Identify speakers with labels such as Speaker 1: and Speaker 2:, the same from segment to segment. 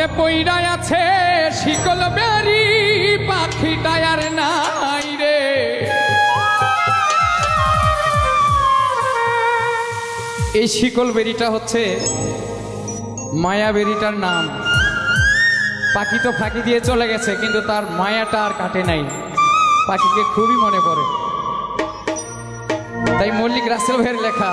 Speaker 1: ওরে পইরায় আছে, শিকল বেরি পাখিটায় আর নাই রে। এই শিকল বেরিটা হচ্ছে মায়া বেরিটার নাম। পাখি তো ফাঁকি দিয়ে চলে গেছে, কিন্তু তার মায়াটা আর কাটে নাই। পাখিকে খুবই মনে পড়ে। তাই মল্লিক রাসেল ভাইয়ের লেখা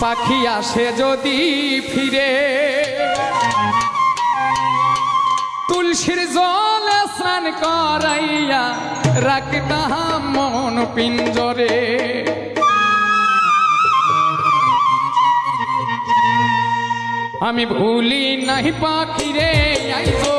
Speaker 1: পাখি আসে যদি ফিরে। তুলসীর জলে স্নান করাইয়া রাখতাম মন পিঞ্জরে। আমি ভুলি নাই পাখি রে আইজো।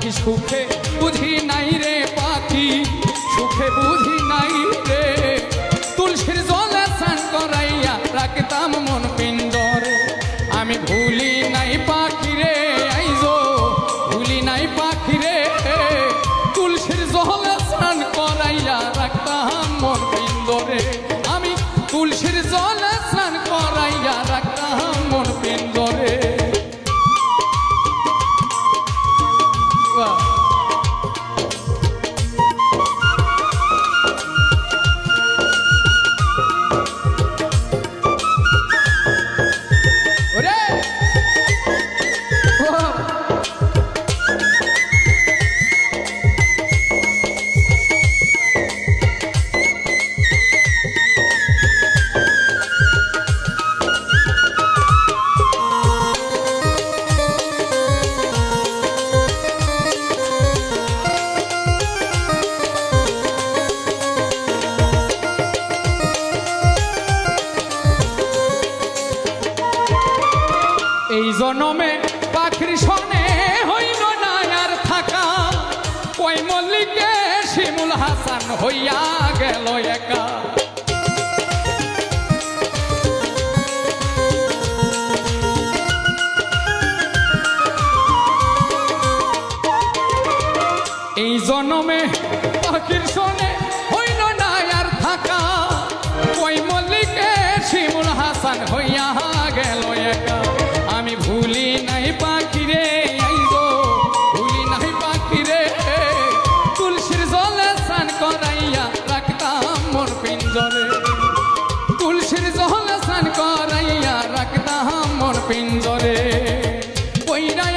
Speaker 1: পাখি সুখে বুঝি নাই রে পাখি, সুখে বুঝি নাই রে। তুলসীর জলে স্নান করাইয়া রাখতাম মন পিণ্ডরে। আমি ভুলি নাই পাখি রে, আইজো, ভুলি নাই পাখি রে। জনমে পাখির সনে হইল না আর থাকা। কই মল্লিকে শিমুল হাসান হইয়া গেল একা। এই জনমে পাখির সনে হইল না আর থাকা। ওই মল্লিকে শিমুল হাসান হইয়া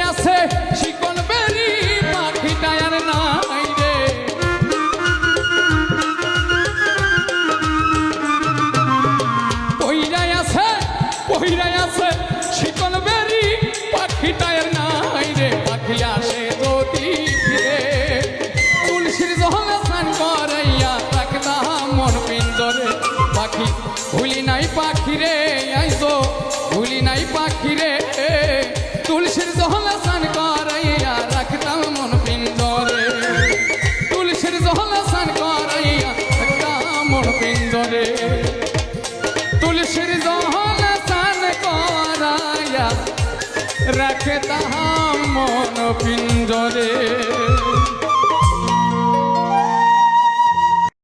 Speaker 1: আছে শিকল বেরি পাখিটায় আর নাই রে। আছে পইরাই আছে শিকল বেরি পাখিটায় রাখতাম মন পিঞ্জরে।